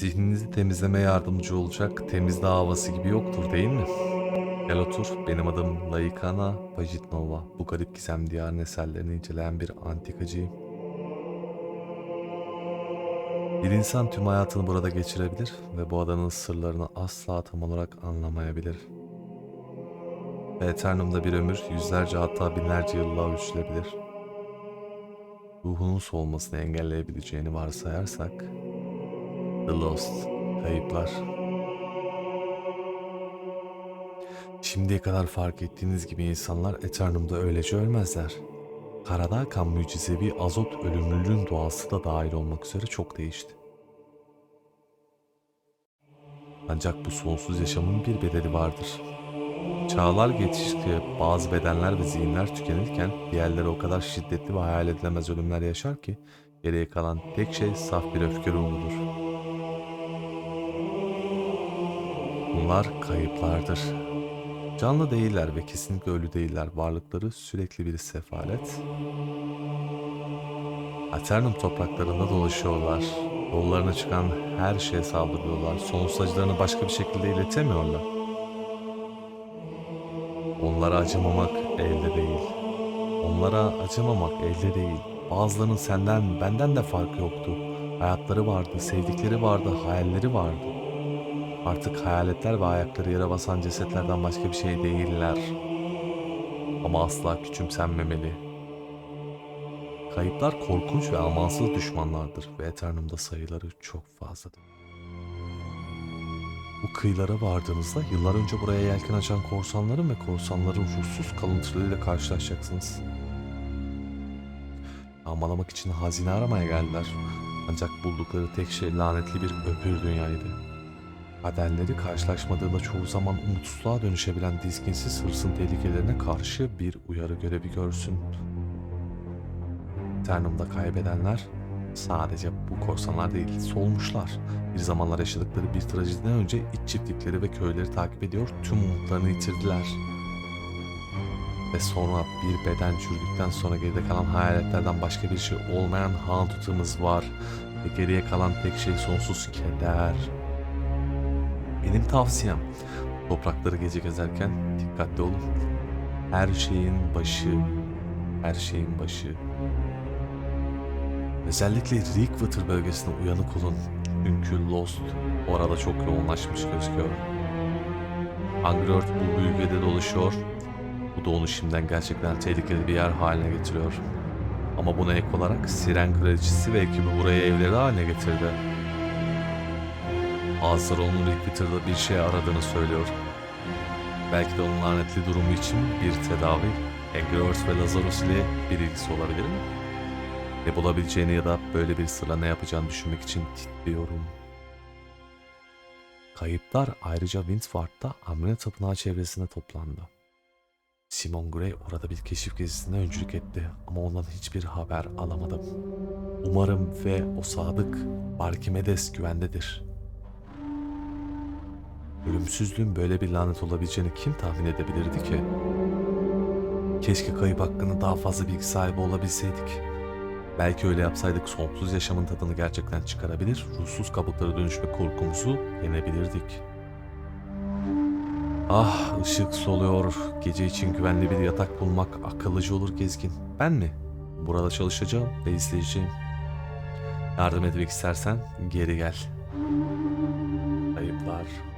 Zihninizi temizlemeye yardımcı olacak temiz dağ havası gibi yoktur değil mi? Gel otur, benim adım Laikana Vajitnova. Bu garip gizem diyarın eserlerini inceleyen bir antikacıyım. Bir insan tüm hayatını burada geçirebilir ve bu adanın sırlarını asla tam olarak anlamayabilir. Ve Eternum'da bir ömür yüzlerce hatta binlerce yılla ölçülebilir. Ruhunun soğumasını engelleyebileceğini varsayarsak, The Lost, kayıplar. Şimdiye kadar fark ettiğiniz gibi insanlar Eternum'da öylece ölmezler. Karada akan mucizevi azot ölümlülüğün doğası da dahil olmak üzere çok değişti. Ancak bu sonsuz yaşamın bir bedeli vardır. Çağlar geçtikçe bazı bedenler ve zihinler tükenirken diğerleri o kadar şiddetli ve hayal edilemez ölümler yaşar ki geriye kalan tek şey saf bir öfke ruhudur. Bunlar kayıplardır. Canlı değiller ve kesinlikle ölü değiller. Varlıkları sürekli bir sefalet. Aternum topraklarında dolaşıyorlar. Yollarına çıkan her şeye saldırıyorlar. Sonsuz acılarını başka bir şekilde iletemiyorlar. Onlara acımamak elde değil. Onlara acımamak elde değil. Bazılarının senden, benden de farkı yoktu. Hayatları vardı, sevdikleri vardı, hayalleri vardı. Artık hayaletler ve ayakları yere basan cesetlerden başka bir şey değiller. Ama asla küçümsenmemeli. Kayıplar korkunç ve amansız düşmanlardır ve Eternum'da sayıları çok fazladır. Bu kıyılara vardığınızda yıllar önce buraya yelken açan korsanların ve korsanların ruhsuz kalıntılarıyla karşılaşacaksınız. Yağmalamak için hazine aramaya geldiler. Ancak buldukları tek şey lanetli bir öpür dünyaydı. Kaderleri karşılaşmadığında çoğu zaman umutsuzluğa dönüşebilen dizginsiz hırsın tehlikelerine karşı bir uyarı görevi görsün. Eternum'da kaybedenler sadece bu korsanlar değil, solmuşlar. Bir zamanlar yaşadıkları bir trajediden önce iç çiftlikleri ve köyleri takip ediyor, tüm umutlarını yitirdiler. Ve sonra bir beden çürüdükten sonra geride kalan hayaletlerden başka bir şey olmayan Hauntet'ımız var. Ve geriye kalan tek şey sonsuz keder. Benim tavsiyem toprakları gece gezerken dikkatli olun. Her şeyin başı, her şeyin başı. Özellikle Rickwater bölgesine uyanık olun. Çünkü Lost orada çok yoğunlaşmış gözüküyor. Angry Earth bu bölgede dolaşıyor. Bu da onu şimdiden gerçekten tehlikeli bir yer haline getiriyor. Ama buna ek olarak Siren Kraliçesi ve ekibi burayı evleri haline getirdi. Bazıları onun Rickwater'da bir şey aradığını söylüyor. Belki de onun lanetli durumu için bir tedavi, Angry Earth ve Lazarus ile bir ilgisi olabilir mi? Ne bulabileceğini ya da böyle bir sırla ne yapacağını düşünmek için titriyorum. Kayıplar ayrıca Windward'da Amrina Tapınağı çevresinde toplandı. Simon Gray orada bir keşif gezisine öncülük etti ama ondan hiçbir haber alamadım. Umarım ve o sadık Barkimedes güvendedir. Ölümsüzlüğün böyle bir lanet olabileceğini kim tahmin edebilirdi ki? Keşke kayıp hakkında daha fazla bilgi sahibi olabilseydik. Belki öyle yapsaydık sonsuz yaşamın tadını gerçekten çıkarabilir, ruhsuz kabuklara dönüşme korkumuzu yenebilirdik. Ah ışık soluyor, gece için güvenli bir yatak bulmak akıllıcı olur gezgin. Ben mi? Burada çalışacağım ve izleyeceğim. Yardım etmek istersen geri gel. Kayıplar